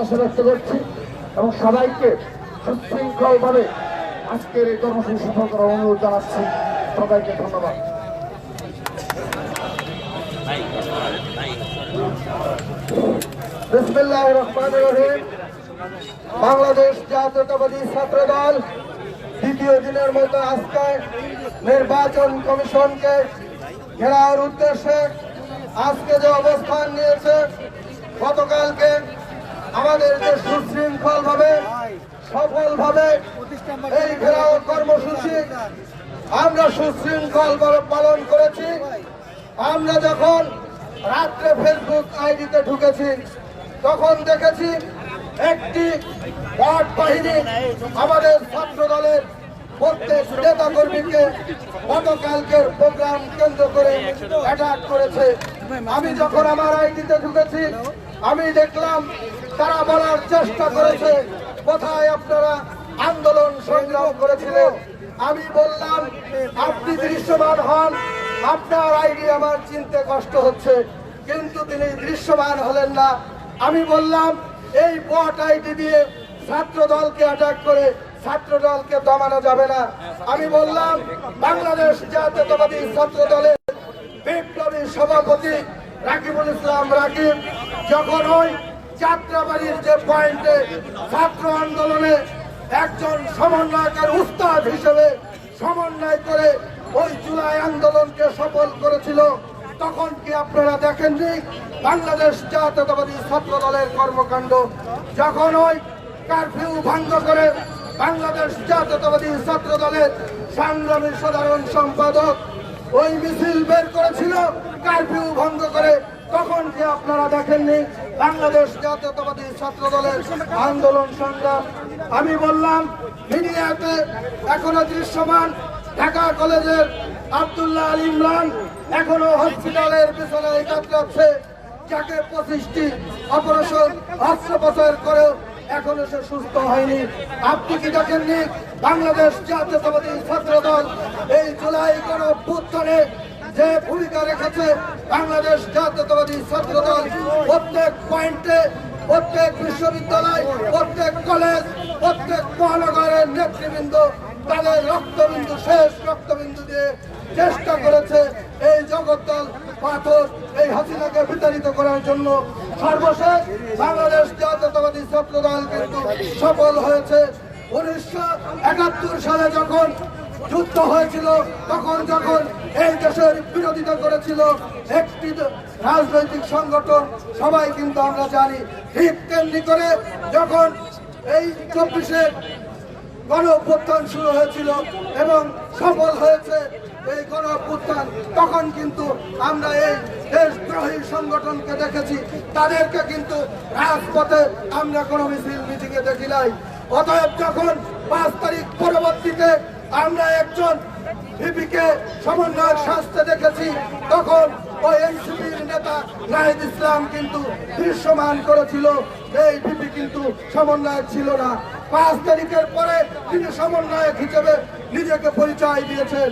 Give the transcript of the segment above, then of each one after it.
প্রত্যাশা ব্যক্ত করছি এবং সবাইকে সুশৃঙ্খলভাবে আজকের এই কর্মসূচি সফল করার অনুরোধ জানাচ্ছি। সবাইকে ধন্যবাদ। রহমান রহিম। বাংলাদেশ জাতীয়তাবাদী ছাত্র দল দ্বিতীয় দিনের মতো আজকে নির্বাচন কমিশনকে ঘেরাওয়ার উদ্দেশ্যে আজকে যে অবস্থান নিয়েছে, গতকালকে আমাদের যে সুশৃঙ্খল ভাবে সফল ভাবে এই ঘেরাও কর্মসূচি আমরা সুশৃঙ্খল ভাবে পালন করেছি। আমরা যখন রাত্রে ফেসবুক আইডিতে ঢুকেছি, তখন দেখেছি একটি বাহিনী আমাদের ছাত্র দলের প্রত্যেক নেতা কর্মীকে গতকালকের প্রোগ্রাম কেন্দ্র করে অ্যাটাক করেছে। আমি যখন আমার আইডিতে ঢুকেছি আমি দেখলাম তারা বলার চেষ্টা করেছে, কোথায় আপনারা আন্দোলন সংগ্রাম করেছিলেন? আমি বললাম, আপনি দৃশ্যমান হন, আপনার আইডি আমার চিনতে কষ্ট হচ্ছে, কিন্তু তিনি দৃশ্যমান হলেন না। আমি বললাম, এই বট আইডি দিয়ে ছাত্র দলকে অ্যাটাক করে ছাত্র দলকে দমানো যাবে না। আমি বললাম, বাংলাদেশ জাতীয়তাবাদী ছাত্র দলের বিপ্লবী সভাপতি রাকিবুল ইসলাম রাকিব যখন ওই যাত্রাবাড়ির যে পয়েন্টে ছাত্র আন্দোলনে একজন সমন্বয়কের উস্তাদ হিসেবে সমন্বয় করে ওই জুলাই আন্দোলনকে সফল করেছিল, তখন কি আপনারা দেখেননি? বাংলাদেশ জাতীয়তাবাদী ছাত্র দলের কর্মকাণ্ড, যখন ওই কারফিউ ভঙ্গ করে বাংলাদেশ জাতীয়তাবাদী ছাত্র দলের সংগ্রামী সাধারণ সম্পাদক ওই মিছিল বের করেছিল কারফিউ ভঙ্গ করে তখন কি আপনারা দেখেননি বাংলাদেশ জাতীয়তাবাদী ছাত্র দলের আন্দোলন সংগ্রাম। আমি বললাম, মিডিয়াতে এখনও দৃশ্যমান ঢাকা কলেজের আবদুল্লাহ আল ইমরান এখনও হসপিটালের বিছানায় কাতরাচ্ছে যাকে পঁচিশটি অপারেশন অস্ত্রোপচার করেও এখনও সে সুস্থ হয়নি। আপনি কি দেখেননি বাংলাদেশ জাতীয়তাবাদী ছাত্র দল এই জুলাই অভ্যুত্থানে যে ভূমিকা রেখেছে বাংলাদেশ জাতীয়তাবাদী ছাত্র দল প্রত্যেক পয়েন্টে, প্রত্যেক বিশ্ববিদ্যালয়, প্রত্যেক কলেজ, প্রত্যেক মহানগরের নেতৃবৃন্দ তাদের রক্তবিন্দু, শেষ রক্তবিন্দু দিয়ে চেষ্টা করেছে এই জগদ্দল পাথর, এই হাসিনাকে বিতাড়িত করার জন্য। সর্বশেষ বাংলাদেশ জাতীয়তাবাদী ছাত্র দল কিন্তু সফল হয়েছে। উনিশশো একাত্তর সালে যখন যুদ্ধ হয়েছিল, তখন যখন এই দেশের বিরোধিতা করেছিল একটি রাজনৈতিক সংগঠন, সবাই কিন্তু আমরা জানি ঠিক তেমনি করে যখন এই চব্বিশে গণ অভ্যুত্থান শুরু হয়েছিল এবং সফল হয়েছে এই গণ অভ্যুত্থান, তখন কিন্তু আমরা এই দেশদ্রোহী সংগঠনকে দেখেছি। তাদেরকে কিন্তু রাজপথে আমরা কোনো মিছিল, মিটিংয়ে দেখি নাই। অতএব যখন পাঁচ তারিখ পরবর্তীতে আমরা একজন ভিপিকে সমন্বয়ক শাস্তে দেখেছি, তখন ওই এনসিপির নেতা নাহিদ ইসলাম কিন্তু দৃশ্যমান করেছিল। এই ভিপি কিন্তু সমন্বয়ক ছিল না। পাঁচ তারিখের পরে তিনি সমন্বয়ক হিসেবে নিজেকে পরিচয় দিয়েছেন।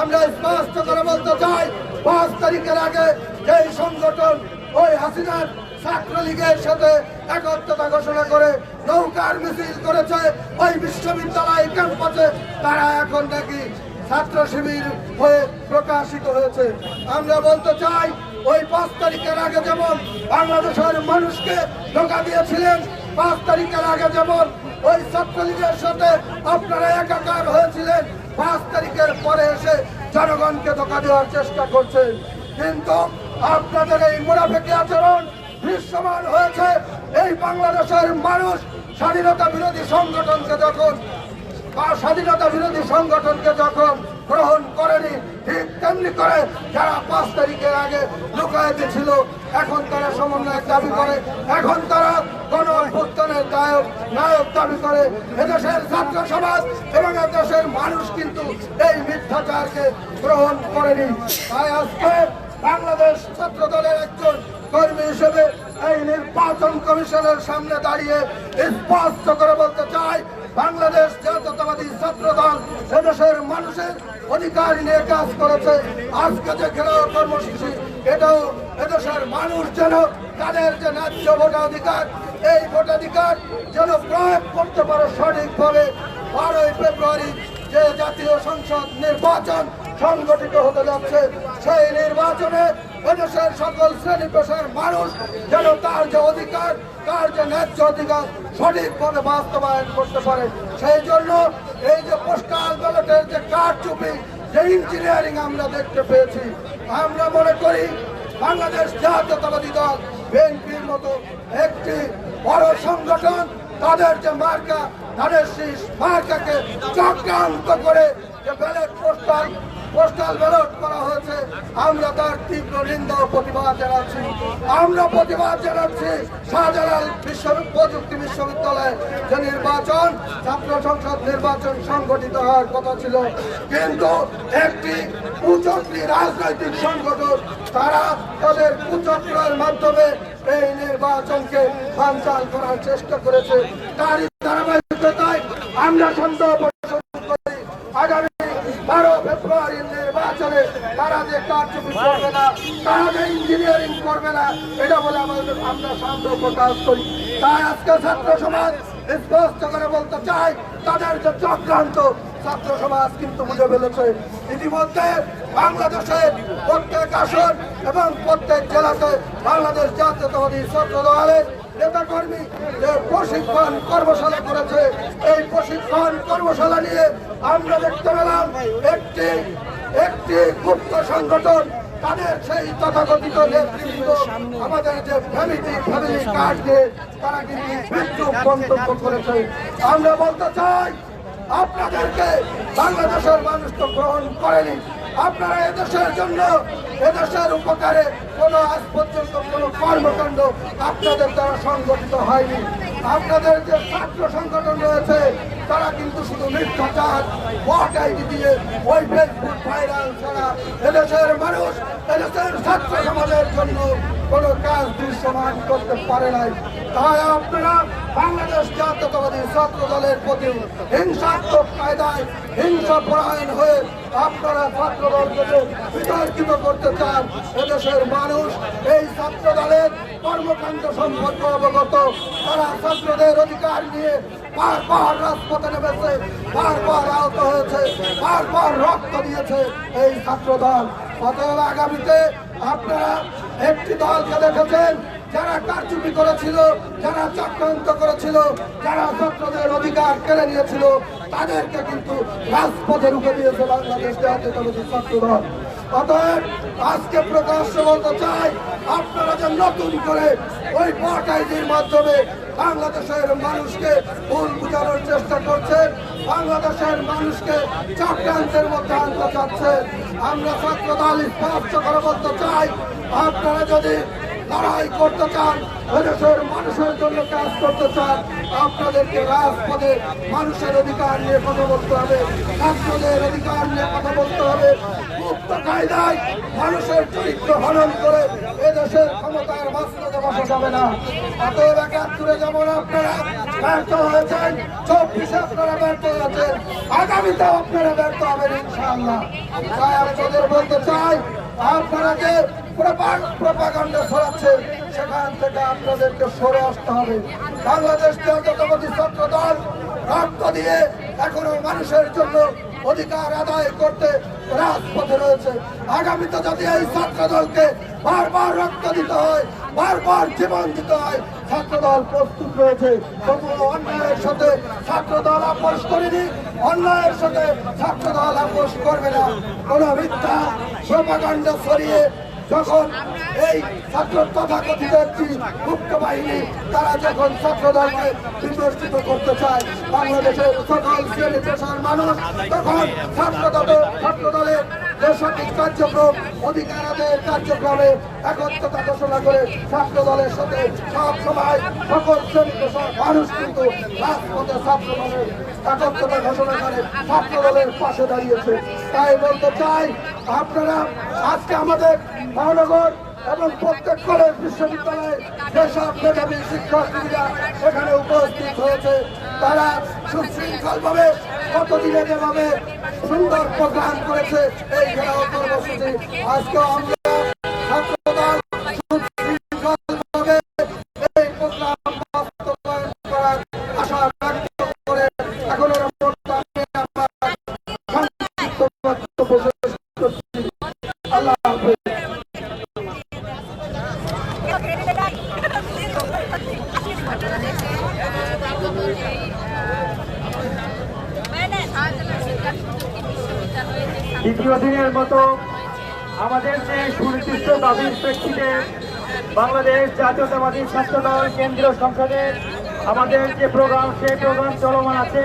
আমরা স্পষ্ট করে বলতে চাই, পাঁচ তারিখের আগে যেই সংগঠন, ওই হাসিনার ছাত্রলীগের সাথে একত্রতা ঘোষণা করে নৌকার মিছিল করেছে ওই বিশ্ববিদ্যালয় ক্যাম্পাসে। তারা এখন নাকি ছাত্র শিবির হয়ে প্রকাশিত হয়েছে। আমরা বলতে চাই, ওই পাঁচ তারিখের আগে যেমন বাংলাদেশের মানুষকে ধোকা দিয়েছিলেন, পাঁচ তারিখের আগে যেমন ওই ছাত্রলীগের সাথে আপনারা একাকার হয়েছিলেন, পাঁচ তারিখের পরে এসে জনগণকে ধোকা দেওয়ার চেষ্টা করছেন। কিন্তু আপনাদের এই মোনাফেকি আচরণ দৃশ্যমান হয়েছে এই বাংলাদেশের মানুষ স্বাধীনতা বিরোধী সংগঠনকে যখন বা স্বাধীনতা বিরোধী সংগঠনকে যখন গ্রহণ করেনি, ঠিক তেমনি করে যারা পাঁচ তারিখের আগে লুকায়িত ছিল এখন তারা সমন্বয়ের দাবি করে, এখন তারা গণ অভ্যুত্থানের নায়ক নায়ক দাবি করে। এদেশের ছাত্র সমাজ এবং এদেশের মানুষ কিন্তু এই মিথ্যাচারকে গ্রহণ করেনি। তাই আজকে বাংলাদেশ ছাত্র দলের একজন কর্মী হিসেবে এই নির্বাচন কমিশনের সামনে দাঁড়িয়ে স্পষ্ট করে বলতে চাই, বাংলাদেশ জাতীয়তাবাদী ছাত্র দল এদেশের মানুষের অধিকার নিয়ে কাজ করেছে। আজকে যে ঘেরাও কর্মসূচি, এটাও এদেশের মানুষ যেন তাদের যে ন্যায্য ভোটাধিকার, এই ভোটাধিকার যেন প্রয়োগ করতে পারে সঠিকভাবে। বারোই ফেব্রুয়ারি যে জাতীয় সংসদ নির্বাচন সংগঠিত হতে যাচ্ছে। সেই নির্বাচনে এদেশের সকল শ্রেণি পেশার মানুষ যেন তার যে অধিকার, তার যে ন্যায্য অধিকার সঠিকভাবে বাস্তবায়ন করতে পারে। সেই জন্য এই যে পোস্টাল ব্যালটের যে কারচুপি, যে ইঞ্জিনিয়ারিং আমরা দেখতে পেয়েছি, আমরা মনে করি বাংলাদেশ জাতীয়তাবাদী দল, বিএনপির মতো একটি বড় সংগঠন, তাদের যে মার্কা, তাদের শীষ মার্কাকে চক্রান্ত করে যে ব্যালট পোস্টাল পোস্টাল ব্যালট করা হয়েছে। আমরা তার তীব্র নিন্দা ও প্রতিবাদ জানাচ্ছি। আমরা প্রতিবাদ জানাচ্ছি শাহজালাল বিশ্ব প্রযুক্তি বিশ্ববিদ্যালয়ে যে নির্বাচন, ছাত্র সংসদ নির্বাচন সংগঠিত হওয়ার কথা ছিল। কিন্তু একটি কুচক্রী রাজনৈতিক সংগঠন, তারা তাদের কুচক্রের মাধ্যমে এই নির্বাচনকে সঞ্চাল করার চেষ্টা করেছে। তারই ধারাবাহিকতায় আমরা সন্দেহ আগামী তারা যে কারচুপি করবে না, তারা যে ইঞ্জিনিয়ারিং করবে না, এটা বলে আমাদের আমরা সন্দেহ প্রকাশ করি। তাই আজকে ছাত্র সমাজ স্পষ্ট করে বলতে চাই, তাদের যে চক্রান্ত, ছাত্র সমাজ কিন্তু বুঝে ফেলেছে। ইতিমধ্যে বাংলাদেশের প্রত্যেক আসন এবং প্রত্যেক জেলাতে বাংলাদেশ জাতীয়তাবাদী ছাত্র দলের নেতাকর্মী যে প্রশিক্ষণ কর্মশালা করেছে, এই প্রশিক্ষণ কর্মশালা নিয়ে আমরা দেখতে পেলাম একটি একটি গুপ্ত সংগঠন, তাদের সেই তথাকথিত নেতৃত্ব আমাদের যে ফ্যামিলি ফ্যামিলি কার্ড দিয়ে তারা কিন্তু মৃত্যু মন্তব্য করেছে। আমরা বলতে চাই, আপনাদেরকে বাংলাদেশের মানুষ তো গ্রহণ করেনি। আপনারা এদেশের জন্য, এদেশের উপকারে কোনো আজ পর্যন্ত কোনো কর্মকাণ্ড আপনাদের দ্বারা সংগঠিত হয়নি। আপনাদের যে ছাত্র সংগঠন রয়েছে তারা কিন্তু শুধু মিথ্যাচার ভোট আইডি দিয়ে ওই ফেসবুক ভাইরাল ছাড়া এদেশের মানুষ, এদেশের ছাত্র সমাজের জন্য কোনো কাজ দৃশ্যমান করতে পারে নাই। তাই আপনারা বাংলাদেশ জাতীয়তাবাদী ছাত্র দলের প্রতি হিংসাত্মক কায়দায় হিংসা পরায়ণ হয়ে আপনারা ছাত্র দলকে বিতর্কিত করতে চান, এদেশের মানুষ এই ছাত্র দলের কর্মকাণ্ড সম্পর্কে অবগত। তারা ছাত্রদের অধিকার নিয়ে বারবার রাজপথে নেমেছে, বারবার আহত হয়েছে, বারবার রক্ত দিয়েছে এই ছাত্র দল অতএব আগামীতে আপনারা একটি দলকে দেখেছেন, যারা কারচুপি করেছিল, যারা চক্রান্ত করেছিল, যারা ছাত্রদের অধিকার কেড়ে নিয়েছিল, তাদেরকে কিন্তু রাজপথে রুখে দিয়েছে বাংলাদেশ জাতীয়তাবাদী ছাত্র দল অতএব আজকে প্রকাশ্য বলতে চাই, আপনারা যে নতুন করে ওই ভোট আইডির মাধ্যমে বাংলাদেশের মানুষকে ভুল বুঝানোর চেষ্টা করছে বাংলাদেশের মানুষকে চক্রান্তের মধ্যে আনতে চাচ্ছে আমরা ছাত্র দল স্পষ্ট করে বলতে চাই, আপনারা যদি লড়াই করতে চান এদেশের মানুষের জন্য কাজ করতে চান, আপনাদেরকে রাজপথে মানুষের অধিকার নিয়ে কথা বলতে হবে ছাত্রদের অধিকার নিয়ে কথা বলতে হবে। মুক্ত কায়দায় মানুষের চরিত্র হনন করে এদেশের ক্ষমতার বাস্তবে বসা যাবে না। অতএব একাত্তরে যেমন আপনারা ব্যর্থ হয়েছেন, চব্বিশে আপনারা ব্যর্থ হয়েছেন আগামীতেও আপনারা ব্যর্থ হবেন ইনশাআল্লাহ। তাই আপনাদের বলতে চাই, আপনারা যে প্রপাগান্ড ছড়াচ্ছে। সেখান থেকে আপনাদেরকে সরে আসতে হবে। বাংলাদেশ দল রক্ত দিয়ে এখনও মানুষের জন্য অধিকার আদায় করতে রাজপথে রয়েছে। আগামীতে যদি এই ছাত্র দলকে বারবার রক্ত দিতে হয়, বারবার জীবন দিতে হয় ছাত্র দল প্রস্তুত রয়েছে। তবুও অন্যায়ের সাথে ছাত্র দল আপোষ করেনি। অন্যায়ের সাথে ছাত্র দল আপোষ করবে না। কোনো মিথ্যা প্রপাগান্ড ছড়িয়ে যখন এই ছাত্র তথাকথিত একটি গুপ্ত বাহিনী তারা যখন ছাত্র দলকে বিমর্শিত করতে চায়, বাংলাদেশের সকল শ্রেণি পেশার মানুষ তখন ছাত্র দল যে কার্যক্রম, অধিকার আদায়ের কার্যক্রমে একত্রতা ঘোষণা করে ছাত্র দলের সাথে সব সময় সকল শ্রেণি মানুষ কিন্তু রাজপথে ছাত্র দলের একত্রতা ঘোষণা করে ছাত্র দলের পাশে দাঁড়িয়েছে। তাই বলতে চাই, আপনারা আজকে আমাদের মহানগর এবং প্রত্যেক কলেজ, বিশ্ববিদ্যালয়ে যেসব মেধাবী শিক্ষার্থীরা এখানে উপস্থিত হয়েছে তারা সুশৃঙ্খলভাবে কতদিনে যেভাবে সুন্দর প্রোগ্রাম করেছে এই ঘেরাও কর্মসূচি। আজকে আমরা সংসদের আমাদের যে প্রোগ্রাম, সেই প্রোগ্রাম চলমান আছে।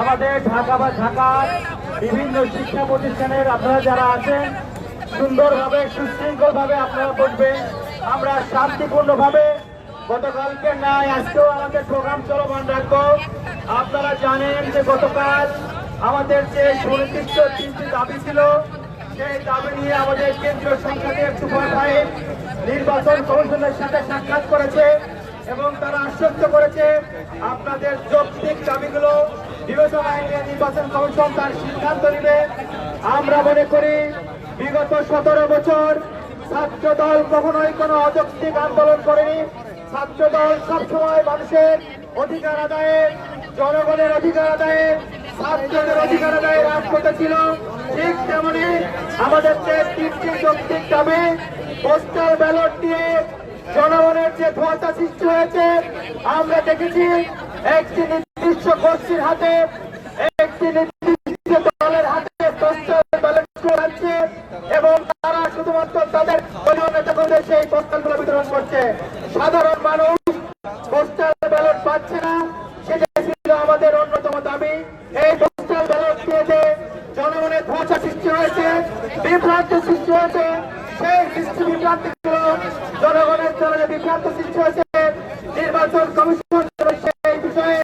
আমাদের ঢাকা বা ঢাকার বিভিন্ন শিক্ষা প্রতিষ্ঠানের আপনারা যারা আছেন, সুন্দরভাবে, সুশৃঙ্খলভাবে আপনারা বসবেন। আমরা শান্তিপূর্ণভাবে গতকালকে নাই, আজকেও আমাদের প্রোগ্রাম চলমান রাখব। আপনারা জানেন যে গতকাল আমাদের যে সুনির্দিষ্ট তিনটি দাবি ছিল, সেই দাবি নিয়ে আমাদের কেন্দ্রীয় সংসদের সুপার নির্বাচন কমিশনের সাথে সাক্ষাৎ করেছে। এবং তারা আশ্বস্ত করেছে আপনাদের যৌক্তিক দাবিগুলো বিবেচনায় নিয়ে নির্বাচন কমিশন তার সিদ্ধান্ত নেবে। আমরা মনে করি বিগত সতেরো বছর ছাত্র দল কখনোই কোনো অযৌক্তিক আন্দোলন করেনি। ছাত্র দল সবসময় মানুষের অধিকার আদায়ে, জনগণের অধিকার আদায়ে, ছাত্রদের অধিকার আদায়ে রাজপথে ছিল। ঠিক তেমনি আমাদের তিনটি যৌক্তিক দাবি পোস্টাল ব্যালট দিয়ে জনগণের যে ধোয়াটা সৃষ্টি হয়েছে আমরা দেখেছি একটি নির্দিষ্ট গোষ্ঠীর হাতে একটি নির্দিষ্ট দলের হাতে পোস্টাল ব্যালট যাচ্ছে এবং তারা শুধুমাত্র তাদের দলীয় নেতাকর্মীদের সেই পোস্টালগুলো বিতরণ করছে সাধারণ মানুষ পোস্টাল ব্যালট পাচ্ছে না সেটা ছিল আমাদের অন্যতম দাবি এই পোস্টাল ব্যালট দিয়ে যে জনগণের ধোঁচা সৃষ্টি হয়েছে বিভ্রান্ত সৃষ্টি হয়েছে সেই সৃষ্টি বিভ্রান্তি গুলো জনগণের জন্য যে বিভ্রান্ত সৃষ্টি হয়েছে নির্বাচন কমিশন যেন সেই বিষয়ে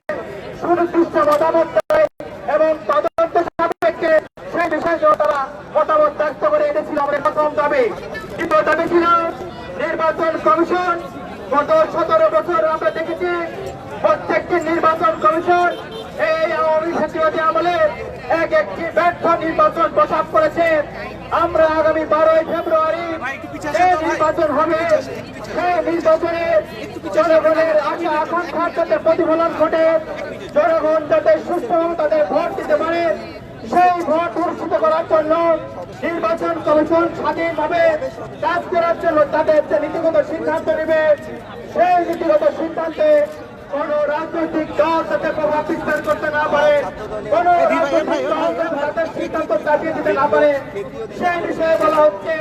সুনির্দিষ্ট মতামত দেয় এবং তদন্ত সাপেক্ষে সেই বিষয়ে যেন তারা মতামত ব্যক্ত করে এটা ছিল আমাদের প্রথম দাবি। দ্বিতীয় দাবি ছিল নির্বাচন কমিশন। গত সতেরো বছর আমরা দেখেছি প্রত্যেকটি নির্বাচন কমিশন এই আওয়ামী ফেসিবাদী আমলে এক একটি ব্যর্থ নির্বাচন প্রসাব করেছে। আমরা আগামী বারোই ফেব্রুয়ারি যে নির্বাচন হবে সেই নির্বাচনে জনগণের আশা, আকাঙ্ক্ষার যাতে প্রতিফলন ঘটে। জনগণ যাতে সুস্থভাবে তাদের ভোট দিতে পারে। সেই ভোট সুরক্ষিত করার জন্য নির্বাচন কমিশন স্বাধীনভাবে কাজ করার জন্য তাদের যে নীতিগত সিদ্ধান্ত নেবে সেই নীতিগত সিদ্ধান্তে কোন রাজনৈতিক দল যাতে প্রভাব বিস্তার করতে না পারে কোন রাজনৈতিক দল তাদের সিদ্ধান্ত চাপিয়ে দিতে না পারে সেই বিষয়ে বলা হচ্ছে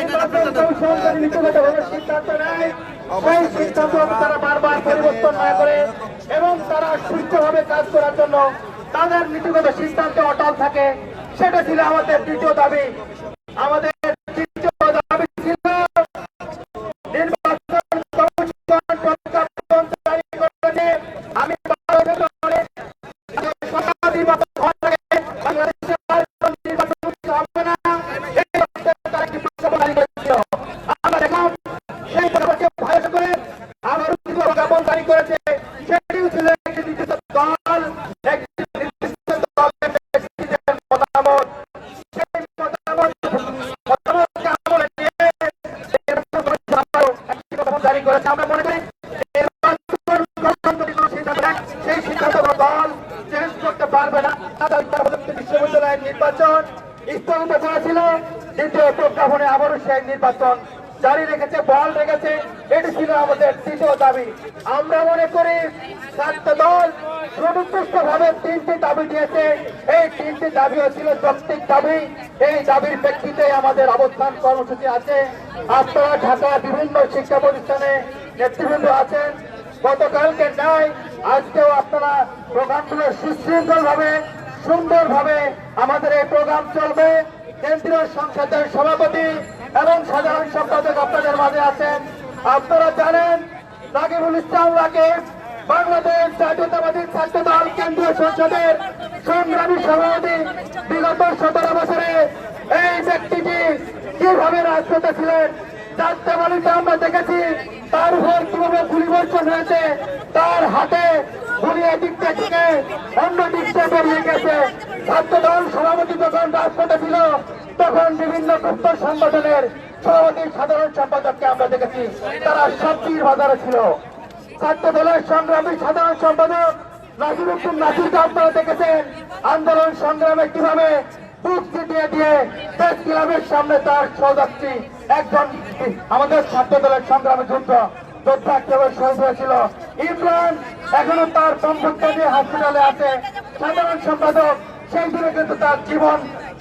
নির্বাচন কমিশন যদি নীতিগত ভাবে সিদ্ধান্ত নেয় সেই সিদ্ধান্ত তারা বারবার পরিবর্তন না করে এবং তারা সুস্থভাবে কাজ করার জন্য তাদের নীতিগত সিদ্ধান্তে অটল থাকে সেটা ছিল আমাদের দ্বিতীয় দাবি। আমাদের নির্বাচন জারি রেখেছে বল রেখেছে, এটি ছিল আমাদের তৃতীয় দাবি। আমরা মনে করি ছাত্র দল সুনির্দিষ্ট ভাবে তিনটি দাবি দিয়েছে। এই তিনটি দাবিও ছিল যৌক্তিক দাবি। এই দাবির প্রেক্ষিতে আমাদের অবস্থান কর্মসূচি আছে। আপনারা ঢাকা বিভিন্ন শিক্ষা প্রতিষ্ঠানে নেতৃবৃন্দ আছেন। গতকালকে নাই আজকেও আপনারা প্রোগ্রামগুলো সুশৃঙ্খল ভাবে সুন্দর ভাবে আমাদের এই প্রোগ্রাম চলবে। কেন্দ্রীয় সংসদের সভাপতি এবং সাধারণ সম্পাদক আপনাদের মাঝে আছেন। আপনারা জানেন রাকিবুল ইসলাম রাকিব বাংলাদেশ জাতীয়তাবাদী ছাত্র দল কেন্দ্রীয় সংসদের সংগ্রামী সভাপতি বিগত সতেরো বছরে এই ব্যক্তিটি কীভাবে রাজপথে ছিলেন যাত্রাবাড়িতে আমরা দেখেছি, তার উপর কীভাবে গুলিবর্ষণ হয়েছে, তার হাতে গুলি দিকটা থেকে অন্য দিকটা বেরিয়ে গেছে। ছাত্র দল সভাপতি যখন রাজপথে ছিল তখন বিভিন্ন গুপ্ত সংগঠনের সভাপতি সাধারণ সম্পাদককে আমরা দেখেছি। তারা সবজির বাজারে ছিল। ছাত্র দলের সংগ্রামী সাধারণ সম্পাদক নাসির উদ্দিন নাসিরকে আপনারা দেখেছেন। আন্দোলন সংগ্রামে কীভাবে বুক চিটিয়ে দিয়ে প্রেস ক্লাবের সামনে তার সহযাত্রী একজন আমাদের ছাত্র দলের সংগ্রামী যুদ্ধ, যোদ্ধা হিসেবে শহীদ হয়েছিল। ইমরান এখনও তার সম্পত্তি নিয়ে হসপিটালে আছে। সাধারণ সম্পাদক, সেই দিনে কিন্তু তার জীবন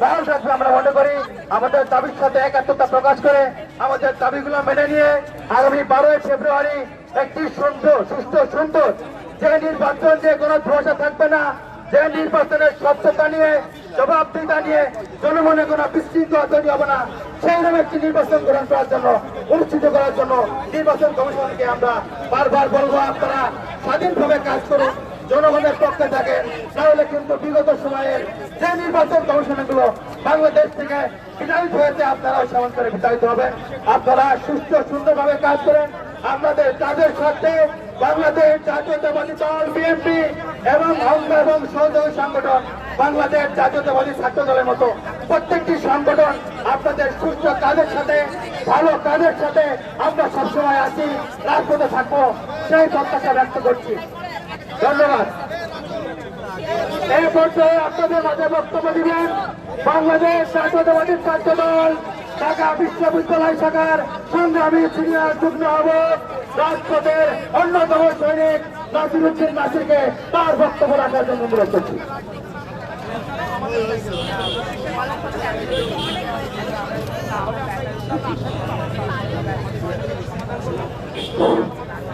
বহাল রাখবে আমরা মনে করি আমাদের দাবির সাথে একাত্মতা প্রকাশ করে আমাদের দাবিগুলো মেনে নিয়ে আগামী বারোই ফেব্রুয়ারি একটি সুন্দর সুস্থ সুন্দর, যে নির্বাচন যে কোনো ধোষা থাকবে না, যে নির্বাচনের স্বচ্ছতা নিয়ে, জবাবদিহিতা নিয়ে, জনমনে কোনো বিশৃঙ্খলা তৈরি হবে না, সেই রকম একটি নির্বাচন গ্রহণ করার জন্য, অনুষ্ঠিত করার জন্য নির্বাচন কমিশনকে আমরা বারবার বলব, আপনারা স্বাধীনভাবে কাজ করুন। জনগণের পক্ষে থাকেন, তাহলে কিন্তু বিগত সময়ের যে নির্বাচন কমিশনগুলো বাংলাদেশ থেকে বিতাড়িত হয়েছে, আপনারাও সেমন করে বিতাড়িত হবেন। আপনারা সুস্থ, সুন্দরভাবে কাজ করেন। আপনাদের তাদের সাথে বাংলাদেশ জাতীয়তাবাদী দল, বিএনপি এবং অঙ্গ এবং সহযোগী সংগঠন বাংলাদেশ জাতীয়তাবাদী ছাত্র দলের মতো প্রত্যেকটি সংগঠন আপনাদের সুস্থ কাজের সাথে, ভালো কাজের সাথে আমরা সবসময় আছি, রাজপথে থাকব, সেই প্রত্যাশা ব্যক্ত করছি। ধন্যবাদ। এই পর্যায়ে আপনাদের মাঝে বক্তব্য দিবেন বাংলাদেশ জাতীয়তাবাদী ছাত্র দল ঢাকা বিশ্ববিদ্যালয় শাখার সংগ্রামী সিনিয়র যুগ্ম আহ্বায়ক, রাজপথের অন্যতম সৈনিক নাসিরুদ্দিন নাসিরকে তার বক্তব্য রাখার জন্য অনুরোধ করছি।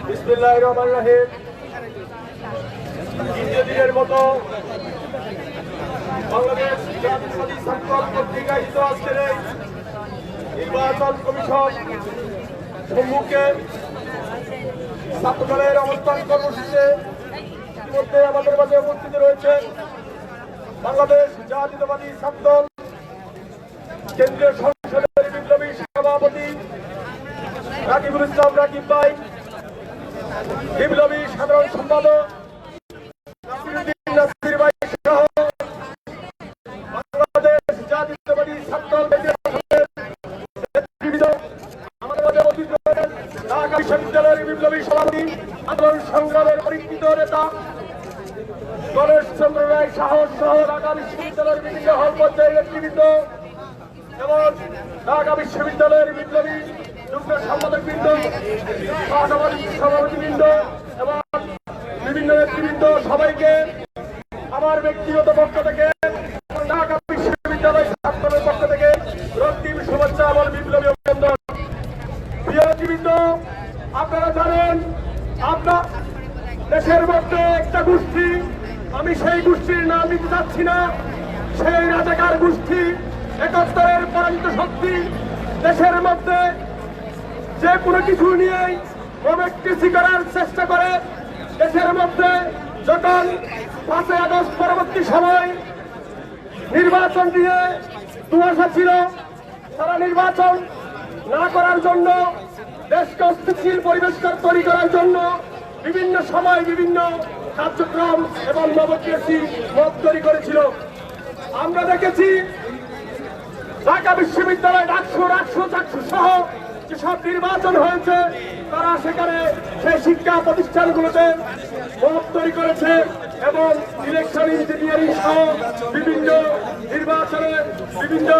বিসমিল্লাহ রহমান রাহিম। দ্বিতীয় দিনের মতো বাংলাদেশ জাতীয়তাবাদী ছাত্র কর্তৃক আয়োজিত আজকের এই নির্বাচন কমিশন সম্মুখে ছাত্রদলের অবস্থান কর্মসূচিতে ইতিমধ্যে আমাদের মাঝে উপস্থিত রয়েছে বাংলাদেশ জাতীয়তাবাদী ছাত্র কেন্দ্রীয় সংসদের বিপ্লবী সভাপতি রাকিবুল ইসলাম রাকিব ভাই, বিপ্লবী সাধারণ সম্পাদক নাসিরুদ্দিন নাসির ভাই সহ বাংলাদেশ জাতীয়তাবাদী ছাত্র দলের নেতৃবৃন্দ আমাদের মাঝে উপস্থিত রয়েছেন ঢাকা বিশ্ববিদ্যালয়ের বিপ্লবী সভাপতি আন্দোলন সংগ্রামের পরীক্ষিত নেতা গণেশ চন্দ্র রায় সাহস সহ ঢাকা বিশ্ববিদ্যালয়ের বিভিন্ন হল পর্যায়ের নেতৃবৃন্দ এবং ঢাকা বিশ্ববিদ্যালয়ের বিপ্লবী যুগ্ম সভাপতি সভাপতিবৃন্দ এবং বিভিন্ন নেতৃবৃন্দ সবাইকে আমার ব্যক্তিগত পক্ষ থেকে এবং ঢাকা বিশ্ববিদ্যালয় ছাত্রের পক্ষ থেকে রক্তিম শুভেচ্ছা আমার বিপ্লবী অভিনন্দন প্রিয় নেতৃবৃন্দ আপনারা জানেন আপনার দেশের মধ্যে একটা গোষ্ঠী আমি সেই গোষ্ঠীর নাম দিতে চাচ্ছি না সেই রাজাকার গোষ্ঠী একাত্তরের পরাজিত শক্তি দেশের মধ্যে যে কোনো কিছু নিয়েই প্রবেক্টিসি করার চেষ্টা করে দেশের মধ্যে যখন পাঁচই আগস্ট পরবর্তী সময় নির্বাচন দিয়ে কুয়াশা ছিল তারা নির্বাচন না করার জন্য দেশকে অস্থিতিশীল পরিবেশ তৈরি করার জন্য বিভিন্ন সময় বিভিন্ন কার্যক্রম এবং নবক্রেসি মত তৈরি করেছিল। আমরা দেখেছি ঢাকা বিশ্ববিদ্যালয় ডাকসু ডাকসু চাকশো সহ যেসব নির্বাচন হয়েছে, তারা সেখানে সেই শিক্ষা প্রতিষ্ঠানগুলোতে মত তৈরি করেছে এবং ইলেকশন ইঞ্জিনিয়ারিং সহ বিভিন্ন নির্বাচনে বিভিন্ন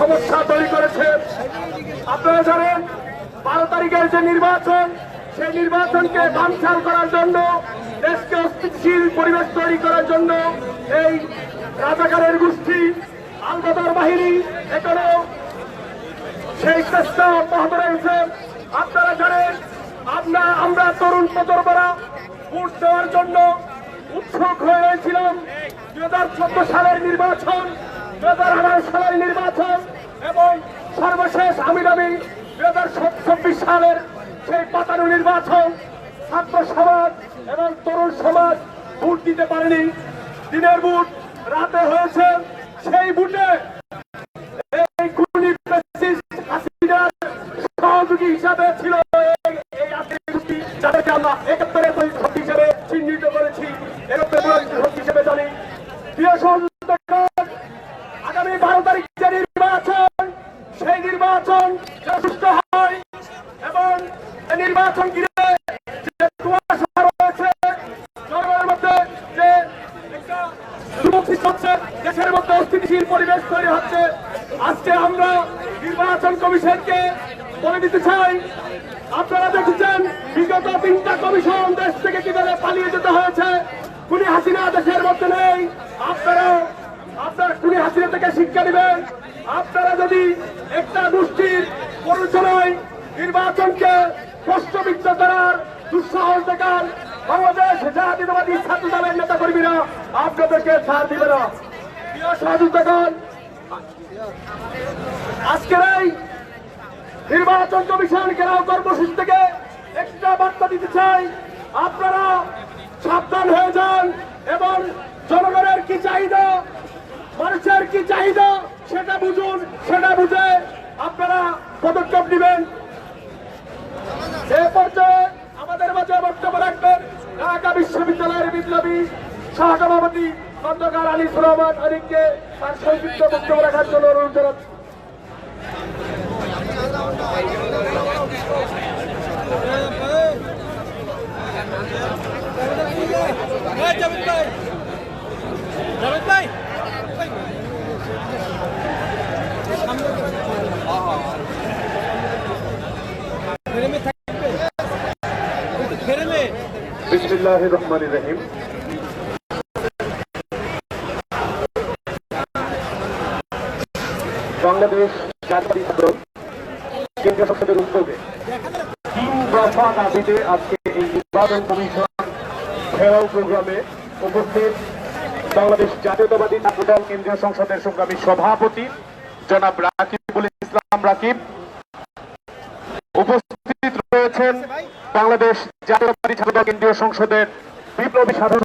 সমস্যা তৈরি করেছে। আপনারা জানেন, বারো তারিখের যে নির্বাচন সেই নির্বাচনকে বানচাল করার জন্য, দেশকে অস্থিতিশীল পরিবেশ তৈরি করার জন্য এই রাজাকারের গোষ্ঠী আলবদর বাহিনী এখনও সেই চেষ্টা অব্যাহত রয়েছে। আপনারা জানেন, আমরা আমরা তরুণ প্রতর্বরা ভোট দেওয়ার জন্য উৎসুক হয়ে রয়েছিলাম। দুই হাজার চোদ্দ সালের নির্বাচন দু হাজার আঠারো সালের নির্বাচন এবং সর্বশেষ আমি দাবি দুই হাজার সালের সেই পাতানো নির্বাচন ছাত্র সমাজ এবং তরুণ সমাজ ভোট দিতে পারেনি। দিনের ভোট রাতে হয়েছে, সেই ভোটে সহযোগী হিসাবে ছিল এই- এই আদিবাসী গোষ্ঠী, যাদেরকে আমরা একাত্তরের শক্তি হিসেবে চিহ্নিত করেছি একাত্তরের নির্বাচন ঘিরে যে কুয়াশা রয়েছে জনগণের মধ্যে যে একটা দুর্ভোগ সৃষ্টি হচ্ছে। দেশের মধ্যে অস্থিতিশীল পরিবেশ তৈরি হচ্ছে। আজকে আমরা নির্বাচন কমিশনকে বলে দিতে চাই, আপনারা দেখেছেন, বিগত তিনটা কমিশন দেশ থেকে কীভাবে পালিয়ে যেতে হয়েছে? কুনি হাসিনা দেশের মধ্যে নেই। আপনারা, আপনার কুনি হাসিনা থেকে শিক্ষা নেবেন। আপনারা যদি একটা গোষ্ঠীর পরিচালনায় নির্বাচনকে প্রশ্নবিদ্ধ করার দুঃসাহস দেখান বাংলাদেশ জাতীয়তাবাদী ছাত্র আপনাদেরকে ছাড় দিবে প্রিয় সহযোগিতাগণ আজকের এই নির্বাচন কমিশন ঘেরাও কর্মসূচি থেকে একটা বার্তা দিতে চাই। আপনারা সাবধান হয়ে যান এবং জনগণের কি চাহিদা, মানুষের কি চাহিদা, সেটা বুঝুন, সেটা বুঝে আপনারা পদক্ষেপ নেবেন। এ পর্যায়ে আমাদের মাঝে বক্তব্য রাখবেন। ঢাকা বিশ্ববিদ্যালয়ের বিপ্লবী সহসভাপতি খন্দকার আলী সুরহমান আলিমকে তার সংক্ষিপ্ত বক্তব্য রাখার জন্য অনুরোধ জানাচ্ছি। বিসমিল্লাহ রহমান রহিম। বাংলাদেশ জাতীয় দল কেন্দ্রীয় সংসদের উদ্যোগে তিন দফা দাবিতে আজকে এই নির্বাচন কমিশন ঘেরাও প্রোগ্রামে উপস্থিত বাংলাদেশ জাতীয়তাবাদী ছাত্রদল কেন্দ্রীয় সংসদের সংগ্রামী সভাপতি জনাব রাকিবুল ইসলাম রাকিব। উপস্থিত রয়েছেন বাংলাদেশ জাতীয়তাবাদী ছাত্রদল কেন্দ্রীয় সংসদের বিপ্লবী সাধারণ